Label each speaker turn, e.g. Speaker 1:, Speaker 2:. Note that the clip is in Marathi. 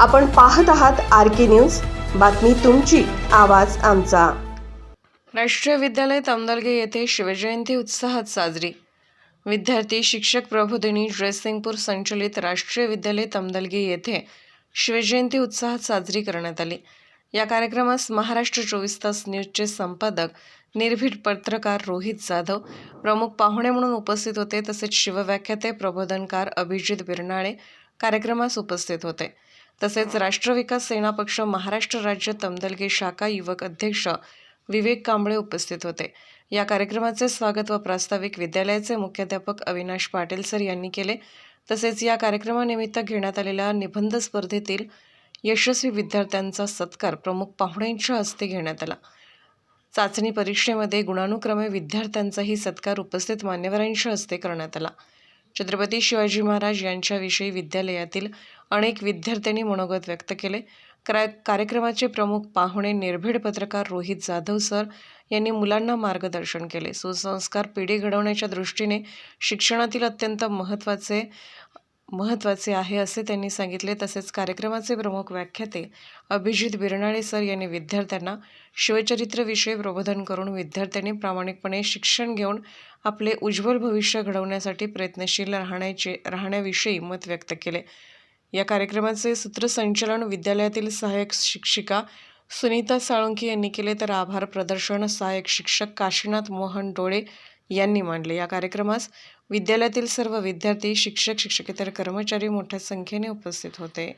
Speaker 1: आपण पाहत आहात आर के न्यूज. बातमी तुमची आवाज आमचा.
Speaker 2: राष्ट्रीय विद्यालय तमदलगे येथे शिवजयंती उत्साहात साजरी. विद्यार्थी शिक्षक प्रबोधिनी जयसिंगपूर संचलित राष्ट्रीय विद्यालय तमदलगे येथे शिवजयंती उत्साहात साजरी करण्यात आली. या कार्यक्रमास महाराष्ट्र चोवीस तास न्यूजचे संपादक निर्भीड पत्रकार रोहित जाधव प्रमुख पाहुणे म्हणून उपस्थित होते. तसेच शिवव्याख्याते प्रबोधनकार अभिजित बिरनाळे कार्यक्रमास उपस्थित होते. तसेच राष्ट्रविकास सेना पक्ष महाराष्ट्र राज्य तमदलगे शाखा युवक अध्यक्ष विवेक कांबळे उपस्थित होते. या कार्यक्रमाचे स्वागत व प्रास्ताविक विद्यालयाचे मुख्याध्यापक अविनाश पाटील सर यांनी केले. तसेच या कार्यक्रमानिमित्त घेण्यात आलेल्या निबंध स्पर्धेतील यशस्वी विद्यार्थ्यांचा सत्कार प्रमुख पाहुण्यांच्या हस्ते घेण्यात आला. चाचणी परीक्षेमध्ये गुणानुक्रमे विद्यार्थ्यांचाही सत्कार उपस्थित मान्यवरांच्या हस्ते करण्यात आला. छत्रपती शिवाजी महाराज यांच्याविषयी विद्यालयातील अनेक विद्यार्थ्यांनी मनोगत व्यक्त केले. क्रा कार्यक्रमाचे प्रमुख पाहुणे निर्भीड पत्रकार रोहित जाधव सर यांनी मुलांना मार्गदर्शन केले. सुसंस्कार पिढी घडवण्याच्या दृष्टीने शिक्षणातील अत्यंत महत्त्वाचे महत्त्वाचे आहे असे त्यांनी सांगितले. तसेच कार्यक्रमाचे प्रमुख व्याख्याते अभिजित बिरनाळे सर यांनी विद्यार्थ्यांना शिवचरित्रविषयी प्रबोधन करून विद्यार्थ्यांनी प्रामाणिकपणे शिक्षण घेऊन आपले उज्ज्वल भविष्य घडवण्यासाठी प्रयत्नशील राहण्याचे राहण्याविषयी मत व्यक्त केले. या कार्यक्रमाचे सूत्रसंचालन विद्यालयातील सहाय्यक शिक्षिका सुनीता साळुंकी यांनी केले. तर आभार प्रदर्शन सहाय्यक शिक्षक काशीनाथ मोहन डोळे यांनी मांडले. या कार्यक्रमास विद्यालयातील सर्व विद्यार्थी शिक्षक शिक्षकेतर कर्मचारी मोठ्या संख्येने उपस्थित होते.